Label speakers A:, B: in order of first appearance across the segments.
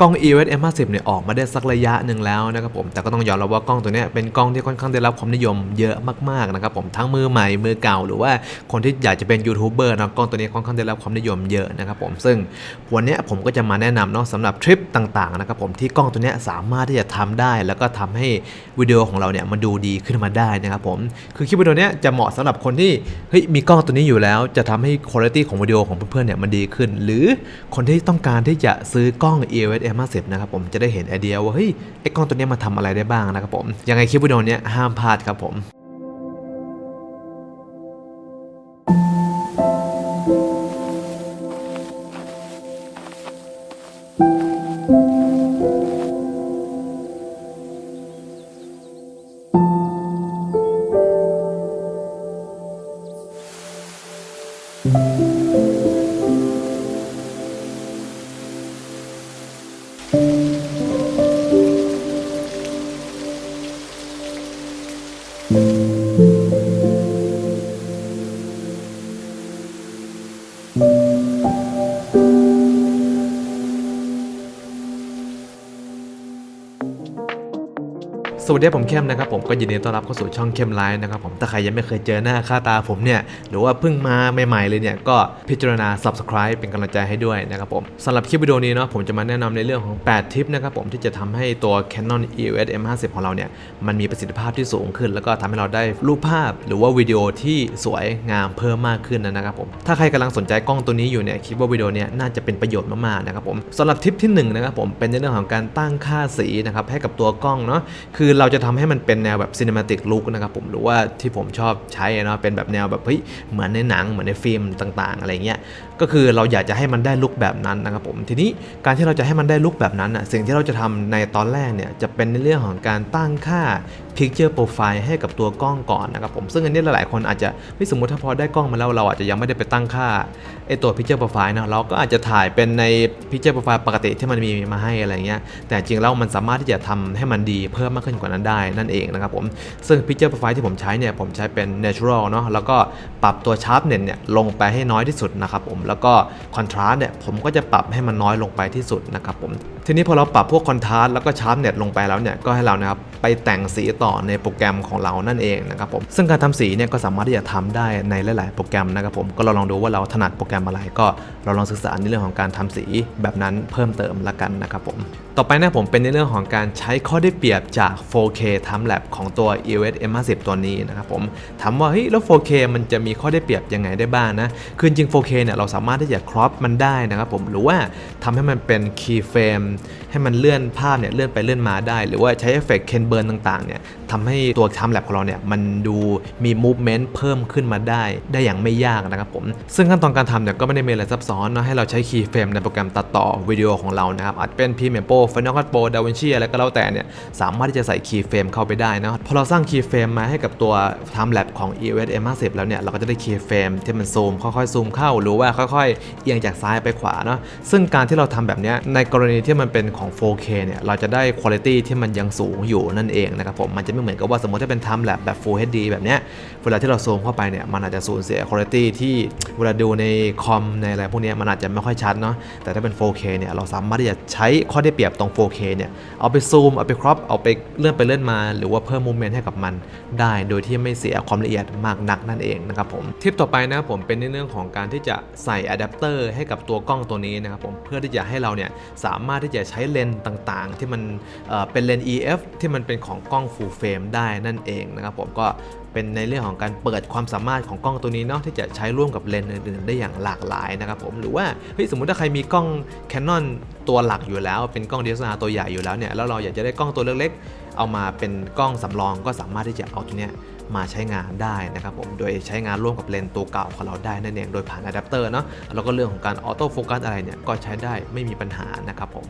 A: กล้อง EOS M50 เนี่ยออกมาได้สักระยะหนึ่งแล้วนะครับผมแต่ก็ต้องยอมรับว่ากล้องตัวนี้เป็นกล้องที่ค่อนข้างได้รับความนิยมเยอะมากๆนะครับผมทั้งมือใหม่มือเก่าหรือว่าคนที่อยากจะเป็นยูทูบเบอร์นะกล้องตัวนี้ค่อนข้างได้รับความนิยมเยอะนะครับผมซึ่งวันนี้ผมก็จะมาแนะนำเนาะสำหรับทริปต่างๆนะครับผมที่กล้องตัวนี้สามารถที่จะทำได้ แล้วก็ทำให้วิดีโอของเราเนี่ยมันดูดีขึ้นมาได้นะครับผมคือคลิปวิดีโอเนี้ยจะเหมาะสำหรับคนที่เฮ้ยมีกล้องตัวนี้อยู่แล้ว จะทำให้คุณภาพของวิดีโอของเพื่อนๆเนี่ยมันดีขึ้น หรือคนที่ต้องการที่จะซื้อกล้อง EOS M50 นะครับผมจะได้เห็นไอเดียว่าเฮ้ยไอกล้องตัวนี้มาทำอะไรได้บ้างนะครับผมยังไงคลิปวิดีโอนี้ห้ามพลาดครับผม สวัสดีผมเข้มนะครับผมก็ยินดีต้อนรับเข้าสู่ช่องเข้มไลฟ์นะครับผมถ้าใครยังไม่เคยเจอหน้าค่าตาผมเนี่ยหรือว่าเพิ่งมาใหม่ๆเลยเนี่ยก็พิจารณา subscribe เป็นกำลังใจให้ด้วยนะครับผมสำหรับคลิปวิดีโอนี้เนาะผมจะมาแนะนำในเรื่องของ 8 ทิปนะครับผมที่จะทำให้ตัว Canon EOS M50 ของเราเนี่ยมันมีประสิทธิภาพที่สูงขึ้น แล้วก็ทำให้เราได้รูปภาพ หรือว่าวิดีโอที่สวยงามเพิ่มมากขึ้นนะครับผมถ้าใครกำลังสนใจกล้องตัวนี้อยู่เนี่ยคิดว่าวิดีโอเนี้น่าจะเป็นประโยชน์มากๆนะครับผมสำหรับทิปที่หนึ่งนะครับผมเป็นในเรื่องของการตั้งค่าสีนะครับให้กับตัวกล้องเนาะคือเราจะทำให้มันเป็นแนวแบบ cinematic look นะครับผมหรือว่าที่ผมชอบใช้เนาะเป็นแบบแนวแบบเฮ้ยเหมือนในหนังเหมือนในฟิล์มต่างๆ อะไรเงี้ยก็คือเราอยากจะให้มันได้ลุคแบบนั้นนะครับผมทีนี้การที่เราจะให้มันได้ลุคแบบนั้นอะสิ่งที่เราจะทำในตอนแรกเนี่ยจะเป็นในเรื่องของการตั้งค่า picture profile ให้กับตัวกล้องก่อนนะครับผมซึ่งอันนี้หลายๆคนอาจจะเฮ้ยสมมติถ้าพอได้กล้องมาแล้วเราอาจจะยังไม่ได้ไปตั้งค่าไอตัว picture profile นะเราก็อาจจะถ่ายเป็นใน picture profile ปกติที่มันมีมาให้อะไรเงี้ยแต่จริงแล้วมันสามารถที่จะทำให้มันดีเพิ่มมากขึ้นว่านั้นได้นั่นเองนะครับผม ซึ่ง picture profile ที่ผมใช้เนี่ยผมใช้เป็น natural เนาะแล้วก็ปรับตัว sharpness เนี่ยลงไปให้น้อยที่สุดนะครับผมแล้วก็ contrast เนี่ยผมก็จะปรับให้มันน้อยลงไปที่สุดนะครับผมทีนี้พอเราปรับพวก contrast แล้วก็ sharpness ลงไปแล้วเนี่ยก็ให้เรานะครับไปแต่งสีต่อในโปรแกรมของเรานั่นเองนะครับผมซึ่งการทำสีเนี่ยก็สามารถที่จะทำได้ในหลาย ๆ โปรแกรมนะครับผมก็เราลองดูว่าเราถนัดโปรแกรมอะไรก็เราลองศึกษาในเรื่องของการทำสีแบบนั้นเพิ่มเติมละกันนะครับผมต่อไปนะผมเป็นในเรื่องของการใช้ข้อได้เปรียบจาก 4K Time Lapse ของตัว EOS M50 ตัวนี้นะครับผมถามว่าเฮ้ยแล้ว 4K มันจะมีข้อได้เปรียบยังไงได้บ้างนะคือจริง 4K เนี่ยเราสามารถที่จะครอปมันได้นะครับผมหรือว่าทำให้มันเป็น key frame ให้มันเลื่อนภาพเนี่ยเลื่อนไปเลื่อนมาได้ หรือว่าใช้เอฟเฟกต์เคนเบิร์นต่างๆเนี่ยทำให้ตัว Time Lapse ของเราเนี่ยมันดูมี movement เพิ่มขึ้นมาได้ ได้อย่างไม่ยากนะครับผม ซึ่งขั้นตอนการทำเนี่ยก็ไม่ได้มีอะไรซับซ้อนเนาะให้เราใช้ key frame ในโปรแกรมตัดต่อวิดีโอของเรานะครับอาจเป็น Premiere Pro Final Cut Pro DaVinci อะไรก็แล้วแต่เนี่ยสามารถที่จะใส่ key frame เข้าไปได้นะพอเราสร้าง key frame มาให้กับตัว Time Lapse ของ EOS M50 แล้วเนี่ยเราก็จะได้ key frame ที่มันซูมค่อยๆซูมเข้าหรือว่าค่อย ๆ เอียงจากซ้ายไปขวาเนาะซึ่งการที่เราทำแบบนี้ในกรณีที่มันมันเป็นของ 4K เนี่ย เราจะได้คุณภาพที่มันยังสูงอยู่นั่นเองนะครับผม มันจะไม่เหมือนกับว่าสมมติถ้าเป็น Time Lapse แบบ Full HD แบบเนี้ย เวลาที่เราซูมเข้าไปเนี่ย มันอาจจะสูญเสียคุณภาพที่เวลาดูในคอมในอะไรพวกนี้มันอาจจะไม่ค่อยชัดเนาะ แต่ถ้าเป็น 4K เนี่ย เราสามารถที่จะใช้ข้อได้เปรียบตรง 4K เนี่ย เอาไปซูม เอาไปครอป เอาไปเลื่อนไปเลื่อนมา หรือว่าเพิ่มมูเมนต์ให้กับมันได้ โดยที่ไม่เสียความละเอียดมากนักนั่นเองนะครับผม ทิปต่อไปนะผมเป็นในเรื่องของการที่จะใส่อะแดปเตอร์ให้กับตัวกล้องตัวนี้นะครับผม เพื่อที่จะให้เราเนี่ยสามารถที่จะใช้เลนส์ต่างๆ ที่มันเป็นเลนส์ EF ที่มันเป็นของกล้อง full frame ได้นั่นเองนะครับผมก็เป็นในเรื่องของการเปิดความสามารถของกล้องตัวนี้เนาะที่จะใช้ร่วมกับเลนส์อื่นๆ ได้อย่างหลากหลายนะครับผมหรือว่าเฮ้ยสมมติถ้าใครมีกล้อง Canon ตัวหลักอยู่แล้ว เป็นกล้อง DSLR ตัวใหญ่อยู่แล้วเนี่ยแล้วเราอยากจะได้กล้องตัวเล็กๆ เอามาเป็นกล้องสำรองก็สามารถที่จะเอาตัวเนี้ย มาใช้งานได้นะครับผมโดยใช้งานร่วมกับเลนส์ตัวเก่าของเราได้นั่นเองโดยผ่านอะแดปเตอร์เนาะแล้วก็เรื่องของการออโต้โฟกัสอะไรเนี่ยก็ใช้ได้ไม่มีปัญหานะครับผม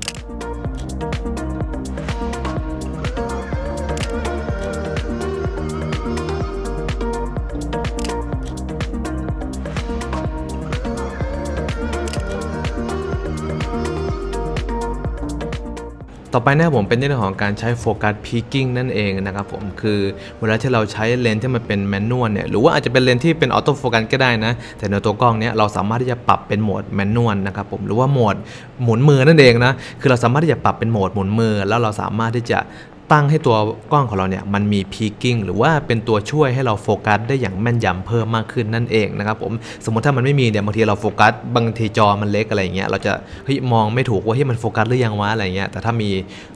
A: ต่อไปนะครับผมเป็นเรื่องของการใช้โฟกัสพีกิ้งนั่นเองนะครับผมคือเวลาที่เราใช้เลนส์ที่มันเป็นแมนนวลเนี่ยหรือว่าอาจจะเป็นเลนส์ที่เป็นออโต้โฟกัสก็ได้นะ แต่ในตัวกล้องเนี้ยเราสามารถที่จะปรับเป็นโหมดแมนนวลนะครับผมหรือว่าโหมดหมุนมือนั่นเองนะคือเราสามารถที่จะปรับเป็นโหมดหมุนมือ แล้วเราสามารถที่จะ ตั้งให้ตัวกล้องของเราเนี่ยมันมีพีกิ้งหรือว่าเป็นตัวช่วยให้เราโฟกัสได้อย่างแม่นยำเพิ่มมากขึ้นนั่นเองนะครับผมสมมติถ้ามันไม่มีเนี่ยบางทีเราโฟกัสบางทีจอมันเล็กอะไรอย่างเงี้ยเราจะเฮ้ยมองไม่ถูกว่าที่มันโฟกัสหรือยังวะอะไรเงี้ยแต่ถ้ามี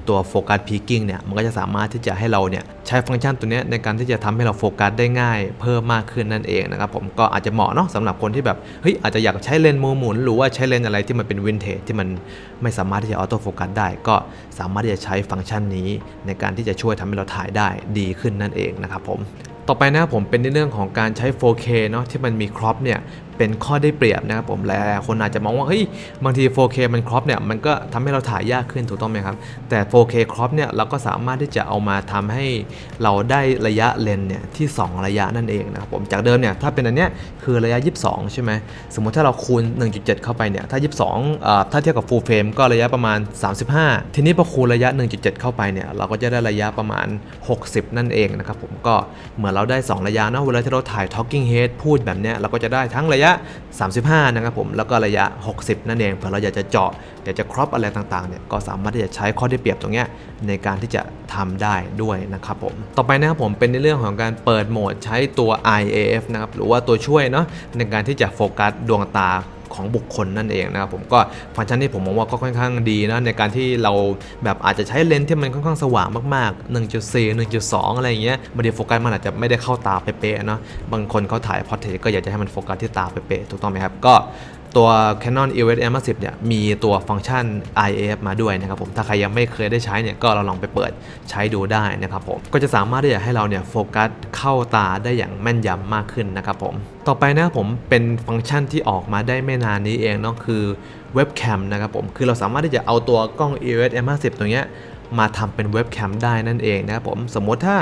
A: ตัวโฟกัสพีกิ้งเนี่ยมันก็จะสามารถที่จะให้เราเนี่ยใช้ฟังก์ชันตัวเนี้ยในการที่จะทำให้เราโฟกัสได้ง่ายเพิ่มมากขึ้นนั่นเองนะครับผมก็อาจจะเหมาะเนาะสำหรับคนที่แบบเฮ้ยอาจจะอยากใช้เลนส์มือหมุนหรือว่าใช้เลนส์อะไรที่มันเป็นวินเทจที่มันไม่สามารถที่จะออโต้โฟกัสได้ก็สามารถที่จะใช้ฟังก์ชันนี้ในการที่จะช่วยทำให้เราถ่ายได้ดีขึ้นนั่นเองนะครับผมต่อไปนะผมเป็นในเรื่องของการใช้ 4K เนาะที่มันมีครอปเนี่ย เป็นข้อได้เปรียบนะครับผมและคนอาจจะมองว่าเฮ้ยบางที 4K มันครอปเนี่ยมันก็ทำให้เราถ่ายยากขึ้นถูกต้องไหมครับ แต่ 4K ครอปเนี่ยเราก็สามารถที่จะเอามาทำให้เราได้ระยะเลนเนี่ยที่ 2 ระยะนั่นเองนะครับผมจากเดิมเนี่ยถ้าเป็นอันเนี้ยคือระยะ 22 ใช่ไหมสมมติถ้าเราคูณ 1.7 เข้าไปเนี่ยถ้า 22เอ่อถ้าเทียบกับ full frame ก็ระยะประมาณ 35 ทีนี้พอคูณระยะ 1.7 เข้าไปเนี่ยเราก็จะได้ระยะประมาณ 60 นั่นเองนะครับผมก็เหมือนเราได้ 2 ระยะเนาะเวลาที่เราถ่าย talking head พูดแบบเนี้ยเราก็จะได้ทั้งระยะ35 นะครับผม แล้วก็ระยะ 60 นั่นเองเผื่อเราอยากจะเจาะ อยากจะครอปอะไรต่างๆเนี่ย ก็สามารถที่จะใช้ข้อได้เปรียบตรงเนี้ยในการที่จะทำได้ด้วยนะครับผม ต่อไปนะครับผมเป็นในเรื่องของการเปิดโหมดใช้ตัว IAF นะครับ หรือว่าตัวช่วยเนาะในการที่จะโฟกัสดวงตา ของบุคคลนั่นเองนะครับผมก็ฟังก์ชันที่ผมมองว่าก็ค่อนข้างดีนะในการที่เราแบบอาจจะใช้เลนส์ที่มันค่อนข้างสว่างมากๆ 1.4 1.2 อะไรอย่างเงี้ยบางทีโฟกัสมันอาจจะไม่ได้เข้าตาเป๊ะๆเนาะบางคนเขาถ่ายพอร์เทรตก็อยากจะให้มันโฟกัสที่ตาเป๊ะๆถูกต้องไหมครับก็ ตัว Canon EOS M50 เนี่ยมีตัวฟังก์ชัน IAF มาด้วยนะครับผมถ้าใครยังไม่เคยได้ใช้เนี่ยก็เราลองไปเปิดใช้ดูได้นะครับผมก็จะสามารถที่จะให้เราเนี่ยโฟกัสเข้าตาได้อย่างแม่นยำมากขึ้นนะครับผมต่อไปนะครับผมเป็นฟังก์ชันที่ออกมาได้ไม่นานนี้เองเนาะคือเว็บแคมนะครับผมคือเราสามารถที่จะเอาตัวกล้อง EOS M50 ตัวเนี้ย มาทำเป็นเว็บแคมได้นั่นเองนะครับผมสมมติถ้า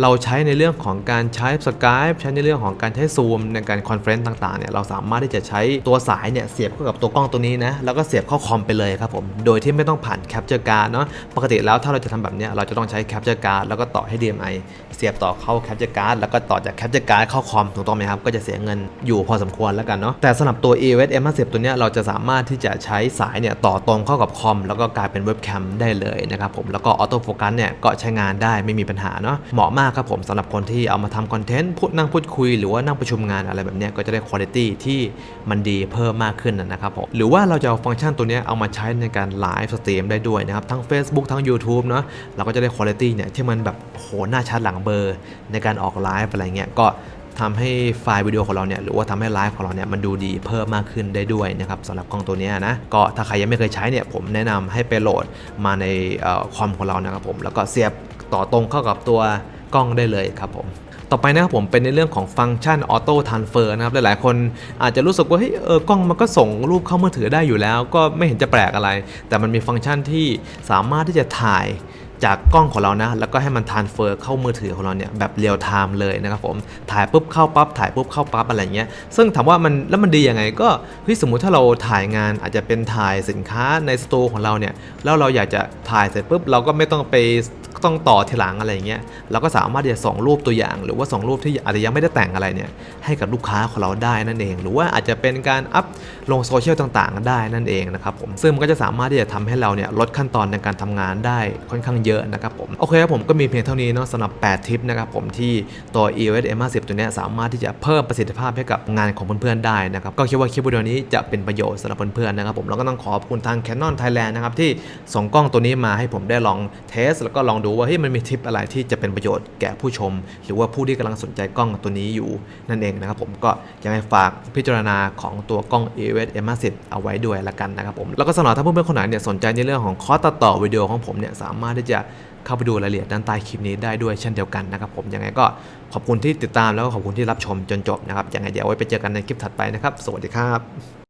A: เราใช้ในเรื่องของการใช้สกายใช้ในเรื่องของการใช้ซูมในการคอนเฟรนซ์ต่างๆเนี่ยเราสามารถที่จะใช้ตัวสายเนี่ยเสียบเข้ากับตัวกล้องตัวนี้นะแล้วก็เสียบเข้าคอมไปเลยครับผมโดยที่ไม่ต้องผ่านแคปเจอร์การ์ดเนาะปกติแล้วถ้าเราจะทำแบบเนี้ยเราจะต้องใช้แคปเจอร์การ์ดแล้วก็ต่อให้ DMI เสียบต่อเข้าแคปเจอร์การ์ดแล้วก็ต่อจากแคปเจอร์การ์ดเข้าคอมถูกต้องไหมครับก็จะเสียเงินอยู่พอสมควรแล้วกันเนาะแต่สำหรับตัว EOS M50 ตัวเนี้ยเราจะสามารถที่จะใช้สายเนี่ยต่อตรงเข้ากับคอมแล้วก็กลายเป็นเว็บแคมได้เลยนะครับผมแล้วก็ออโต้โฟกัสเนี่ยก็ใช้งานได้ไม่มีปัญหาเนาะเหมาะมากครับผมสำหรับคนที่เอามาทำคอนเทนต์พูดนั่งพูดคุยหรือว่านั่งประชุมงานอะไรแบบนี้ก็จะได้คุณภาพที่มันดีเพิ่มมากขึ้นนะครับผมหรือว่าเราจะเอาฟังก์ชันตัวนี้เอามาใช้ในการไลฟ์สตรีมได้ด้วยนะครับทั้ง Facebook ทั้ง YouTube เนาะเราก็จะได้คุณภาพเนี่ยที่มันแบบโหหน้าชัดหลังเบอร์ ในการออกไลฟ์อะไรเงี้ยก็ ทำให้ไฟล์วิดีโอของเราเนี่ยหรือว่าทำให้ไลฟ์ของเราเนี่ยมันดูดีเพิ่มมากขึ้นได้ด้วยนะครับสำหรับกล้องตัวนี้นะก็ถ้าใครยังไม่เคยใช้เนี่ยผมแนะนำให้ไปโหลดมาในออคอมของเรานะครับผมแล้วก็เสียบต่อตรงเข้ากับตัวกล้องได้เลยครับผมต่อไปนะครับผมเป็นในเรื่องของฟังก์ชันออโต้ทันเฟอร์นะครับหลายๆคนอาจจะรู้สึกว่าเฮ้ยเออกล้องมันก็ส่งรูปเข้ามือถือได้อยู่แล้ว ก็ไม่เห็นจะแปลกอะไร แต่มันมีฟังก์ชันที่สามารถที่จะถ่าย จากกล้องของเรานะ แล้วก็ให้มันทานเฟอร์เข้ามือถือของเราเนี่ยแบบเรียลไทม์เลยนะครับผม ถ่ายปุ๊บเข้าปั๊บ ถ่ายปุ๊บเข้าปั๊บอะไรเงี้ย ซึ่งถามว่ามันแล้วมันดียังไงก็เฮ้ยสมมุติถ้าเราถ่ายงานอาจจะเป็นถ่ายสินค้าในสตูของเราเนี่ย แล้วเราอยากจะถ่ายเสร็จปุ๊บเราก็ไม่ต้องไป ต้องต่อทีหลังอะไรอย่างเงี้ยเราก็สามารถที่จะส่งรูปตัวอย่าง หรือว่าส่งรูปที่อาจจะยังไม่ได้แต่งอะไรเนี่ยให้กับลูกค้าของเราได้นั่นเอง หรือว่าอาจจะเป็นการอัพลงโซเชียลต่างๆ ได้นั่นเองนะครับผมซึ่งมันก็จะสามารถที่จะทำให้เราเนี่ยลดขั้นตอนในการทำงานได้ค่อนข้างเยอะนะครับผมโอเคครับผมก็มีเพียงเท่านี้เนาะสำหรับ 8 ทิปนะครับผมที่ตัว EOS M50 ตัวเนี้ยสามารถที่จะเพิ่มประสิทธิภาพให้กับงานของเพื่อนๆได้นะครับก็คิดว่าคลิปวิดีโอนี้จะเป็นประโยชน์สำหรับเพื่อนๆนะครับผมแล้วก็ต้องขอบคุณทาง Canon Thailand นะครับที่ส่งกล้องตัวนี้มาให้ผมได้ลองเทสแล้วก็ลองดูว่าเฮ้ยมันมีทิปอะไรที่จะเป็นประโยชน์แก่ผู้ชม หรือว่าผู้ที่กำลังสนใจกล้องตัวนี้อยู่นั่นเองนะครับผมก็ยังไงฝากพิจารณาของตัวกล้อง EOS M50 เอาไว้ด้วยละกันนะครับผมแล้วก็สำหรับถ้าเพื่อนๆคนไหนเนี่ยสนใจในเรื่องของคอร์สตัดต่อวิดีโอของผมเนี่ยสามารถที่จะเข้าไปดูรายละเอียดด้านใต้คลิปนี้ได้ด้วยเช่นเดียวกันนะครับผมยังไงก็ขอบคุณที่ติดตามแล้วก็ขอบคุณที่รับชมจนจบนะครับยังไงเดี๋ยวไว้ไปเจอกันในคลิปถัดไปนะครับ สวัสดีครับ